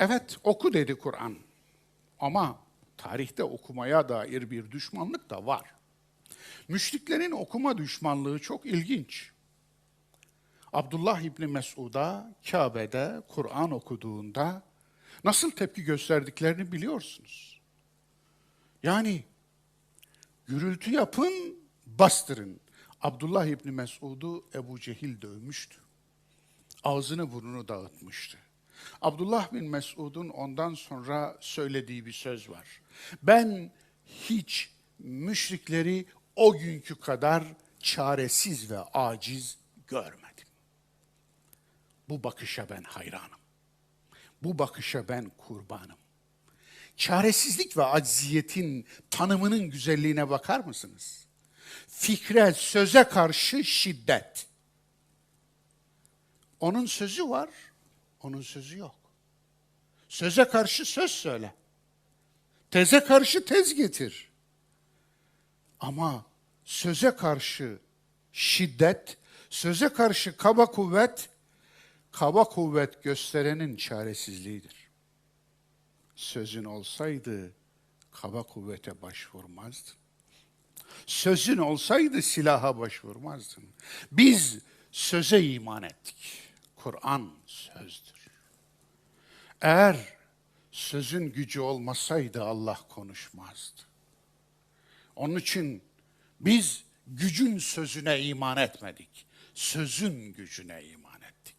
Evet oku dedi Kur'an. Ama tarihte okumaya dair bir düşmanlık da var. Müşriklerin okuma düşmanlığı çok ilginç. Abdullah İbni Mesud'a Kabe'de Kur'an okuduğunda nasıl tepki gösterdiklerini biliyorsunuz. Yani gürültü yapın, bastırın. Abdullah İbni Mesud'u Ebu Cehil dövmüştü. Ağzını burnunu dağıtmıştı. Abdullah bin Mesud'un ondan sonra söylediği bir söz var. Ben hiç müşrikleri o günkü kadar çaresiz ve aciz görmedim. Bu bakışa ben hayranım. Bu bakışa ben kurbanım. Çaresizlik ve acziyetin tanımının güzelliğine bakar mısınız? Fikre, söze karşı şiddet. Onun sözü var, onun sözü yok. Söze karşı söz söyle. Teze karşı tez getir. Ama söze karşı şiddet, söze karşı kaba kuvvet, kaba kuvvet gösterenin çaresizliğidir. Sözün olsaydı kaba kuvvete başvurmazdın. Sözün olsaydı silaha başvurmazdın. Biz söze iman ettik. Kur'an sözdür. Eğer sözün gücü olmasaydı Allah konuşmazdı. Onun için biz gücün sözüne iman etmedik. Sözün gücüne iman ettik.